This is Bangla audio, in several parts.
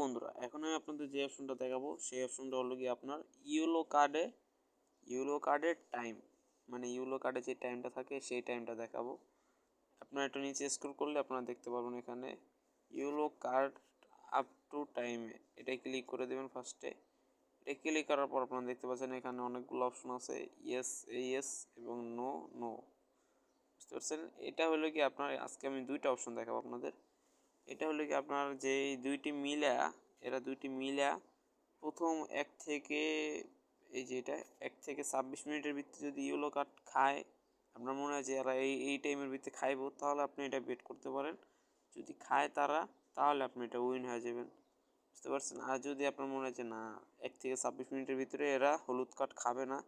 বন্ধুরা, এখন আমি আপনাদের যে অপশনটা দেখাবো, সেই অপশনটা হলো কি আপনার ইউলো কার্ডে ইউলো কার্ডের টাইম মানে ইউলো কার্ডে যে টাইমটা থাকে, সেই টাইমটা দেখাবো। আপনারা একটু নিচে স্ক্রল করলে আপনারা দেখতে পারবেন এখানে ইউলো কার্ড আপ টু টাইমে এটা ক্লিক করে দেবেন ফার্স্টে এটা ক্লিক করার পর আপনারা দেখতে পাচ্ছেন এখানে অনেকগুলো অপশন আছে ইয়েস ইয়েস এবং নো নো বুঝতে পারছেন? এটা হলো কি আপনার, আজকে আমি দুইটা অপশন দেখাবো আপনাদের। এটা হলো কি আপনার যে দুইটি মিলা, এরা দুইটি মিলা, প্রথম এক থেকে, এই যে এটা, এক থেকে ছাব্বিশ মিনিটের ভিতরে যদি ইউলো কার্ড খায়, আপনার মনে হয় যে এরা এই এই টাইমের ভিতরে খাইবো, তাহলে আপনি এটা বেট করতে পারেন। যদি খায় তারা, তাহলে আপনি এটা উইন হয়ে যাবেন। বুঝতে পারছেন? আর যদি আপনার মনে হয় যে না, এক থেকে ছাব্বিশ মিনিটের ভিতরে এরা হলুদ কার্ড খাবে না,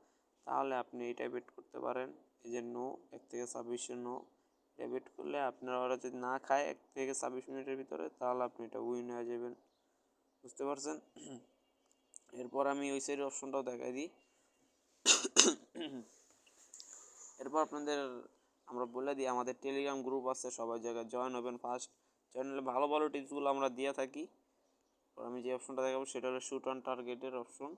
তাহলে আপনি এটা বেট করতে পারেন। এই যে নো, এক থেকে ছাব্বিশে নো এটা বেট করলে আপনার ওরা যদি না খায়, এক থেকে ছাব্বিশ মিনিটের ভিতরে, তাহলে আপনি এটা উইন হয়ে যাবেন। বুঝতে পারছেন? এরপর আমি ওই সাইডের অপশনটাও দেখাই দিই। এরপর আপনাদের আমরা বলে দিই, আমাদের টেলিগ্রাম গ্রুপ আছে, সবাই জায়গায় জয়েন হবেন ফার্স্ট জয়েন হলে ভালো ভালো টিপসগুলো আমরা দিয়ে থাকি। আমি যে অপশনটা দেখাবো, সেটা হলো শুট অন টার্গেটের অপশন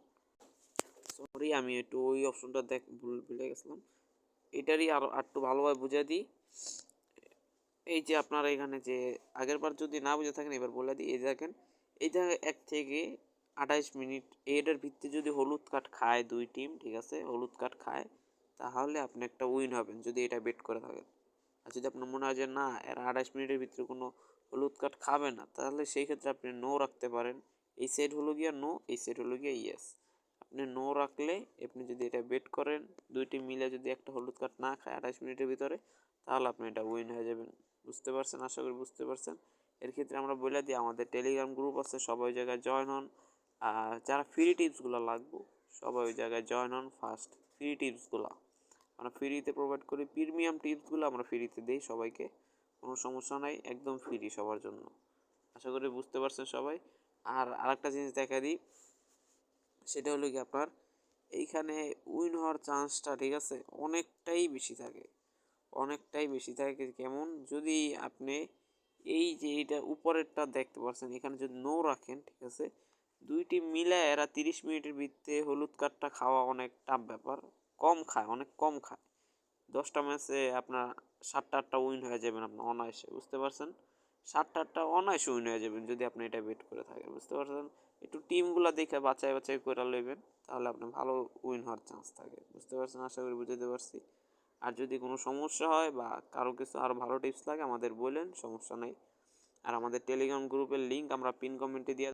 সরি আমি একটু ওই অপশনটা দেখ, ভুলে গেছিলাম। এটারই আরও একটু ভালোভাবে বুঝিয়ে দিই। এই যে আপনারা এখানে যে আগের বার যদি না বুঝে থাকেন, এবার বলে দিই, এই দেখেন, এই জায়গায় এক থেকে আঠাইশ মিনিট এটার ভিত্তি যদি হলুদ কাঠ খায় দুই টিম, ঠিক আছে, হলুদ কাঠ খায়, তাহলে আপনি একটা উইন হবেন যদি এটা বেট করে থাকেন। আর যদি আপনার মনে হয় যে না, এরা আঠাইশ মিনিটের ভিতরে কোনো হলুদ কাঠ খাবে না, তাহলে সেই ক্ষেত্রে আপনি নো রাখতে পারেন। এই সাইড হলো গিয়া নো এই সাইড হলো গিয়া ইয়েস আপনি নো রাখলে আপনি যদি এটা বেট করেন, দুইটি মিলে যদি একটা হলুদ কাঠ না খায় আঠাইশ মিনিটের ভিতরে, তাহলে আপনি এটা উইন হয়ে যাবেন। বুঝতে পারছেন? আশা করি বুঝতে পারছেন। এর ক্ষেত্রে আমরা বলে দিই, আমাদের টেলিগ্রাম গ্রুপ আছে, সবাই ওই জায়গায় জয়েন হন। আর যারা ফ্রি টিপসগুলো লাগবো, সবাই ওই জায়গায় জয়েন হন ফার্স্ট ফ্রি টিপসগুলো আমরা ফ্রিতে প্রোভাইড করি প্রিমিয়াম টিপসগুলো আমরা ফ্রিতে দিই সবাইকে। কোনো সমস্যা নাই, একদম ফ্রি সবার জন্য। আশা করি বুঝতে পারছেন সবাই। আর আরেকটা জিনিস দেখা দিই, সেটা হলো কি আপনার, এইখানে উইন হওয়ার চান্সটা ঠিক আছে? অনেকটাই বেশি থাকে। অনেকটাই বেশি থাকে কেমন? যদি আপনি এই যে এইটা উপরেরটা দেখতে পাচ্ছেন এখানে যদি নো রাখেন, ঠিক আছে? দুইটি মিলে এরা তিরিশ মিনিটের ভিত্তিতে হলুদ কার্ডটা খাওয়া অনেক টাফ ব্যাপার। কম খায়, অনেক কম খায়। দশটা ম্যাচে আপনার সাতটা আটটা উইন হয়ে যাবেন আপনার অনায়াসে, বুঝতে পারছেন? সাতটা আটটা অনায়াসে উইন হয়ে যাবেন যদি আপনি এটা বেট করে থাকেন, বুঝতে পারছেন? একটু টিমগুলো দেখে বাছাই বাছাই করে লইবেন, তাহলে আপনি ভালো উইন হওয়ার চান্স থাকে, বুঝতে পারছেন? আশা করি বুঝতে পারছি। আর যদি কোনো সমস্যা হয় বা কারও কিছু আরও ভালো টিপস লাগে আমাদের বলেন, সমস্যা নেই। আর আমাদের টেলিগ্রাম গ্রুপের লিঙ্ক আমরা পিন কমেন্টে দিয়ে